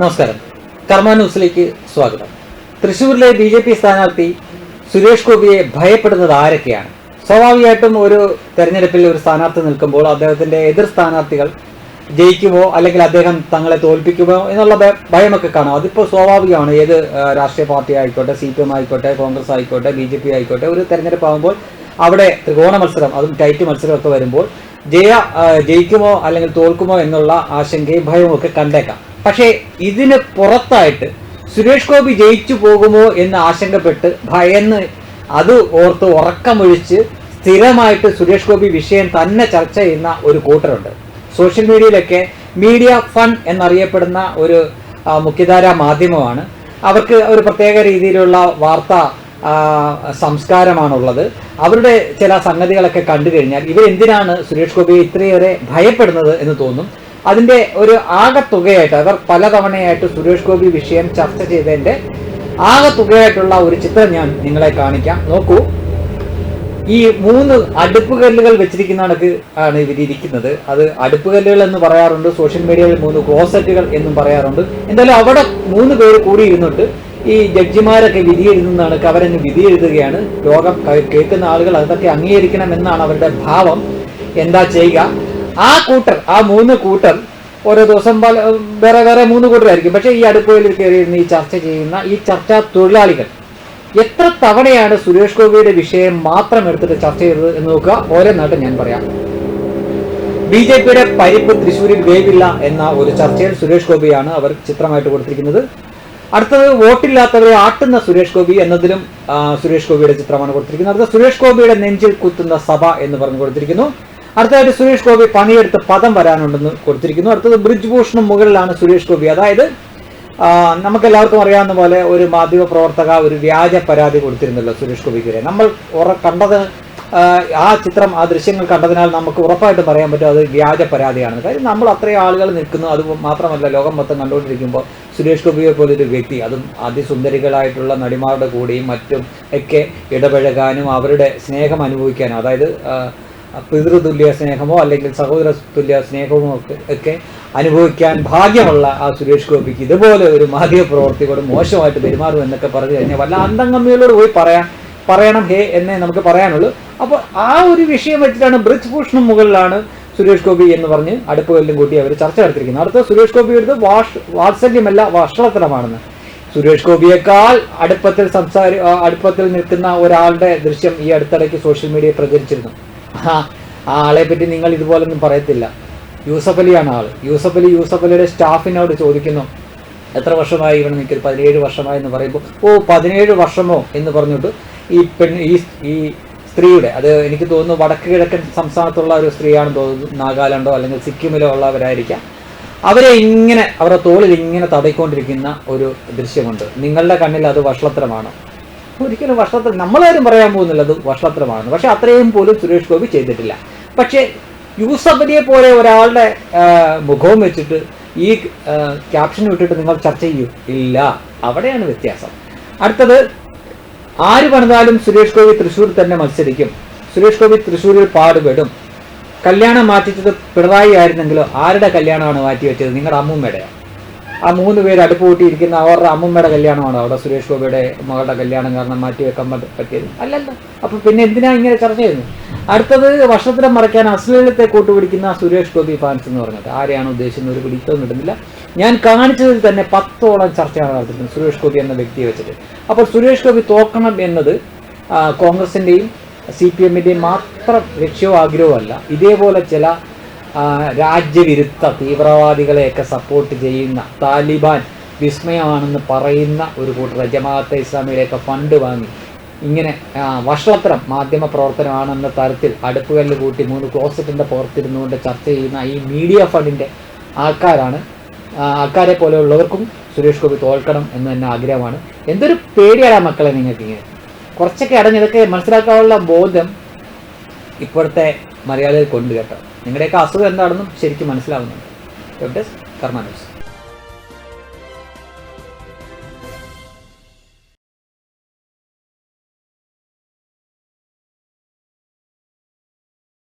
നമസ്കാരം. കർമ്മ ന്യൂസിലേക്ക് സ്വാഗതം. തൃശൂരിലെ ബി ജെ പി സ്ഥാനാർത്ഥി സുരേഷ് ഗോപിയെ ഭയപ്പെടുന്നത് ആരൊക്കെയാണ്? സ്വാഭാവികമായിട്ടും ഒരു തെരഞ്ഞെടുപ്പിൽ ഒരു സ്ഥാനാർത്ഥി നിൽക്കുമ്പോൾ അദ്ദേഹത്തിന്റെ എതിർ സ്ഥാനാർത്ഥികൾ ജയിക്കുമോ അല്ലെങ്കിൽ അദ്ദേഹം തങ്ങളെ തോൽപ്പിക്കുമോ എന്നുള്ള ഭയമൊക്കെ കാണും. അതിപ്പോൾ സ്വാഭാവികമാണ്. ഏത് രാഷ്ട്രീയ പാർട്ടി ആയിക്കോട്ടെ സി പി എം ആയിക്കോട്ടെ കോൺഗ്രസ് ആയിക്കോട്ടെ ബി ജെ പി ആയിക്കോട്ടെ ഒരു തെരഞ്ഞെടുപ്പ് ആകുമ്പോൾ അവിടെ ത്രികോണ മത്സരം അതും ടൈറ്റ് മത്സരമൊക്കെ വരുമ്പോൾ ജയ ജയിക്കുമോ അല്ലെങ്കിൽ തോൽക്കുമോ എന്നുള്ള ആശങ്കയും ഭയവും ഒക്കെ കണ്ടേക്കാം. പക്ഷേ ഇതിന് പുറത്തായിട്ട് സുരേഷ് ഗോപി ജയിച്ചു പോകുമോ എന്ന് ആശങ്കപ്പെട്ട് ഭയന്ന് അത് ഓർത്ത് ഉറക്കമൊഴിച്ച് സ്ഥിരമായിട്ട് സുരേഷ് ഗോപി വിഷയം തന്നെ ചർച്ച ചെയ്യുന്ന ഒരു കൂട്ടരുണ്ട്. സോഷ്യൽ മീഡിയയിലൊക്കെ മീഡിയ ഫൺ എന്നറിയപ്പെടുന്ന ഒരു മുഖ്യധാരാ മാധ്യമമാണ്. അവർക്ക് ഒരു പ്രത്യേക രീതിയിലുള്ള വാർത്ത സംസ്കാരമാണുള്ളത്. അവരുടെ ചില സംഗതികളൊക്കെ കണ്ടു കഴിഞ്ഞാൽ ഇവരെന്തിനാണ് സുരേഷ് ഗോപിയെ ഇത്രയേറെ ഭയപ്പെടുന്നത് എന്ന് തോന്നും. അതിന്റെ ഒരു ആകത്തുകയായിട്ട് അവർ പലതവണയായിട്ട് സുരേഷ് ഗോപി വിഷയം ചർച്ച ചെയ്തതിന്റെ ആകത്തുകയായിട്ടുള്ള ഒരു ചിത്രം ഞാൻ നിങ്ങളെ കാണിക്കാം. നോക്കൂ. ഈ മൂന്ന് അടുപ്പുകല്ലുകൾ വെച്ചിരിക്കുന്ന കണക്ക് ആണ് ഇവർ ഇരിക്കുന്നത്. അത് അടുപ്പുകല്ലുകൾ എന്ന് പറയാറുണ്ട് സോഷ്യൽ മീഡിയയിൽ മൂന്ന് ക്ലോസറ്റുകൾ എന്നും പറയാറുണ്ട്. എന്തായാലും അവിടെ മൂന്ന് പേര് കൂടി ഇരുന്നിട്ട് ഈ ജഡ്ജിമാരൊക്കെ വിധി എഴുതുന്ന കണക്ക് അവരങ്ങ് വിധി എഴുതുകയാണ് ലോകം കേൾക്കുന്ന ആളുകൾ അതൊക്കെ അംഗീകരിക്കണം എന്നാണ് അവരുടെ ഭാവം. എന്താ ചെയ്യുക? ആ കൂട്ടർ ആ മൂന്ന് കൂട്ടർ ഓരോ ദിവസം പല വേറെ വേറെ മൂന്ന് കൂട്ടരായിരിക്കും. പക്ഷേ ഈ അടുപ്പുകളിൽ കയറിയിരുന്ന് ഈ ചർച്ച ചെയ്യുന്ന ഈ ചർച്ചാ തൊഴിലാളികൾ എത്ര തവണയാണ് സുരേഷ് ഗോപിയുടെ വിഷയം മാത്രം എടുത്തിട്ട് ചർച്ച ചെയ്തത് എന്ന് നോക്കുക. ഓരോന്നായിട്ട് ഞാൻ പറയാം. ബി ജെ പിയുടെ പരിപ്പ് തൃശ്ശൂരിൽ വേവില്ല എന്ന ഒരു ചർച്ചയിൽ സുരേഷ് ഗോപിയാണ് അവർ ചിത്രമായിട്ട് കൊടുത്തിരിക്കുന്നത്. അടുത്തത് വോട്ടില്ലാത്തവരെ ആട്ടുന്ന സുരേഷ് ഗോപി എന്നതിലും സുരേഷ് ഗോപിയുടെ ചിത്രമാണ് കൊടുത്തിരിക്കുന്നത്. അടുത്ത സുരേഷ് ഗോപിയുടെ നെഞ്ചിൽ കുത്തുന്ന സഭ എന്ന് പറഞ്ഞു കൊടുത്തിരിക്കുന്നു. അടുത്തതായിട്ട് സുരേഷ് ഗോപി പണിയെടുത്ത് പദം വരാനുണ്ടെന്ന് കൊടുത്തിരിക്കുന്നു. അടുത്തത് ബ്രിഡ്ജ് ഭൂഷണം മുകളിലാണ് സുരേഷ് ഗോപി. അതായത് നമുക്ക് നമുക്കെല്ലാവർക്കും അറിയാവുന്ന പോലെ ഒരു മാധ്യമ പ്രവർത്തക ഒരു വ്യാജ പരാതി കൊടുത്തിരുന്നല്ലോ സുരേഷ് ഗോപിക്കെതിരെ. നമ്മൾ ഉറ കണ്ടത് ആ, ചിത്രം ആ ദൃശ്യങ്ങൾ കണ്ടതിനാൽ നമുക്ക് ഉറപ്പായിട്ട് പറയാൻ പറ്റും അത് വ്യാജ പരാതിയാണ്. കാര്യം നമ്മൾ അത്രയും ആളുകൾ നിൽക്കുന്നു. അത് മാത്രമല്ല ലോകം മൊത്തം കണ്ടുകൊണ്ടിരിക്കുമ്പോൾ സുരേഷ് ഗോപിയെ പോലൊരു വ്യക്തി അതും അതിസുന്ദരികളായിട്ടുള്ള നടിമാരുടെ കൂടെയും മറ്റും ഒക്കെ ഇടപഴകാനും അവരുടെ സ്നേഹം അനുഭവിക്കാനും അതായത് പിതൃതുല്യ സ്നേഹമോ അല്ലെങ്കിൽ സഹോദര തുല്യ സ്നേഹമോ ഒക്കെ അനുഭവിക്കാൻ ഭാഗ്യമുള്ള ആ സുരേഷ് ഗോപിക്ക് ഇതുപോലെ ഒരു മാധ്യമ പ്രവർത്തിയോട് മോശമായിട്ട് പെരുമാറും എന്നൊക്കെ പറഞ്ഞു കഴിഞ്ഞാൽ വല്ല അന്തംഗമ്മികളോട് പോയി പറയാൻ പറയണം ഹേ എന്നേ നമുക്ക് പറയാനുള്ളൂ. അപ്പോൾ ആ ഒരു വിഷയം വെച്ചിട്ടാണ് ബ്രിജ് ഭൂഷണം മുകളിലാണ് സുരേഷ് ഗോപി എന്ന് പറഞ്ഞ് അടുപ്പുകളിലും കൂട്ടി അവർ ചർച്ച നടത്തിയിരിക്കുന്നത്. അടുത്ത സുരേഷ് ഗോപിയുടെ വാഷ് വാത്സല്യമല്ല വഷളത്തരമാണെന്ന് സുരേഷ് ഗോപിയേക്കാൾ അടുപ്പത്തിൽ സംസാരി അടുപ്പത്തിൽ നിൽക്കുന്ന ഒരാളുടെ ദൃശ്യം ഈ അടുത്തിടയ്ക്ക് സോഷ്യൽ മീഡിയയിൽ പ്രചരിച്ചിരുന്നു. ആ ആളെ പറ്റി നിങ്ങൾ ഇതുപോലൊന്നും പറയത്തില്ല. യൂസഫ് അലിയാണ് ആൾ യൂസഫ് അലി യൂസഫ് അലിയുടെ സ്റ്റാഫിനോട് ചോദിക്കുന്നു. എത്ര വർഷമായി ഇവിടെ നിൽക്കരുത് പതിനേഴ് വർഷമായി എന്ന് പറയുമ്പോൾ ഓ പതിനേഴ് വർഷമോ എന്ന് പറഞ്ഞിട്ട് ഈ പെൺ ഈ ഈ സ്ത്രീയുടെ അത് എനിക്ക് തോന്നുന്നു വടക്ക് കിഴക്കൻ സംസ്ഥാനത്തുള്ള ഒരു സ്ത്രീയാണെന്ന് തോന്നുന്നു നാഗാലാൻഡോ അല്ലെങ്കിൽ സിക്കിമിലോ ഉള്ളവരായിരിക്കാം. അവരെ ഇങ്ങനെ അവരുടെ തോളിൽ ഇങ്ങനെ തടയിക്കൊണ്ടിരിക്കുന്ന ഒരു ദൃശ്യമുണ്ട്. നിങ്ങളുടെ കണ്ണിൽ അത് വഷളത്തരമാണോ. ഒരിക്കലും വഷളത്രം നമ്മളാരും പറയാൻ പോകുന്നില്ല അത് വഷളത്തരമാണ് പക്ഷെ അത്രയും പോലും സുരേഷ് ഗോപി ചെയ്തിട്ടില്ല. പക്ഷേ യൂസഫലിയെ പോലെ ഒരാളുടെ മുഖവും വെച്ചിട്ട് ഈ ക്യാപ്ഷൻ വിട്ടിട്ട് നിങ്ങൾ ചർച്ച ചെയ്യൂ. ഇല്ല. അവിടെയാണ് വ്യത്യാസം. അടുത്തത് ആര് പറഞ്ഞാലും സുരേഷ് ഗോപി തൃശ്ശൂർ തന്നെ മത്സരിക്കും. സുരേഷ് ഗോപി തൃശ്ശൂരിൽ പാടുപെടും. കല്യാണം മാറ്റിച്ചത് പിണറായി ആയിരുന്നെങ്കിലോ? ആരുടെ കല്യാണമാണ് മാറ്റി വെച്ചത് നിങ്ങളുടെ അമ്മൂമ്മയുടെ ആ മൂന്ന് പേര് അടുപ്പ് കൂട്ടിയിരിക്കുന്ന അവരുടെ അമ്മമ്മയുടെ കല്യാണമാണോ അവിടെ സുരേഷ് ഗോപിയുടെ മകളുടെ കല്യാണം കാരണം മാറ്റി വെക്കാൻ പറ്റ- പറ്റിയത്. അല്ലല്ലോ. അപ്പൊ പിന്നെ എന്തിനാ ഇങ്ങനെ ചർച്ച ചെയ്യുന്നത് അടുത്തത് വർഷത്തിനെ മറയ്ക്കാൻ അശ്ലീലത്തെ കൂട്ടുപിടിക്കുന്ന സുരേഷ് ഗോപി ഫാൻസ് എന്ന് പറഞ്ഞത് ആരെയാണ് ഉദ്ദേശിക്കുന്നത്? ഒരു പിടിത്തം കിട്ടുന്നില്ല. ഞാൻ കാണിച്ചതിൽ തന്നെ പത്തോളം ചർച്ചയാണ് നടത്തിയിരുന്നത് സുരേഷ് ഗോപി എന്ന വ്യക്തിയെ വെച്ചിട്ട്. അപ്പോൾ സുരേഷ് ഗോപി തോക്കണം എന്നത് കോൺഗ്രസിന്റെയും സി പി എമ്മിന്റെയും മാത്രം ലക്ഷ്യവും ആഗ്രഹവും അല്ല. ഇതേപോലെ ചില രാജ്യവിരുദ്ധ തീവ്രവാദികളെയൊക്കെ സപ്പോർട്ട് ചെയ്യുന്ന താലിബാൻ വിസ്മയമാണെന്ന് പറയുന്ന ഒരു കൂട്ടർ ജമാഅത്തെ ഇസ്ലാമിയുടെയൊക്കെ ഫണ്ട് വാങ്ങി. ഇങ്ങനെ വഷളത്തരം മാധ്യമ പ്രവർത്തനമാണെന്ന തരത്തിൽ അടുപ്പുകല്ല് കൂട്ടി മൂന്ന് ക്ലോസറ്റിന്റെ പുറത്തിരുന്നുകൊണ്ട് ചർച്ച ചെയ്യുന്ന ഈ മീഡിയ ഫണ്ടിന്റെ ആൾക്കാരാണ്. ആൾക്കാരെ പോലെയുള്ളവർക്കും സുരേഷ് ഗോപി തോൽക്കണം എന്ന് തന്നെ ആഗ്രഹമാണ്. എന്തൊരു പേടിയാണ് മക്കളെ നിങ്ങൾക്ക് ഇങ്ങനെ? കുറച്ചൊക്കെ അടഞ്ഞ് ഇതൊക്കെ മനസ്സിലാക്കാനുള്ള ബോധം ഇപ്പോഴത്തെ മലയാളികൾ കൊണ്ട് കേട്ടോ. നിങ്ങളുടെയൊക്കെ അസുഖം എന്താണെന്നും ശരിക്കും മനസ്സിലാവുന്നുണ്ട്. Web desk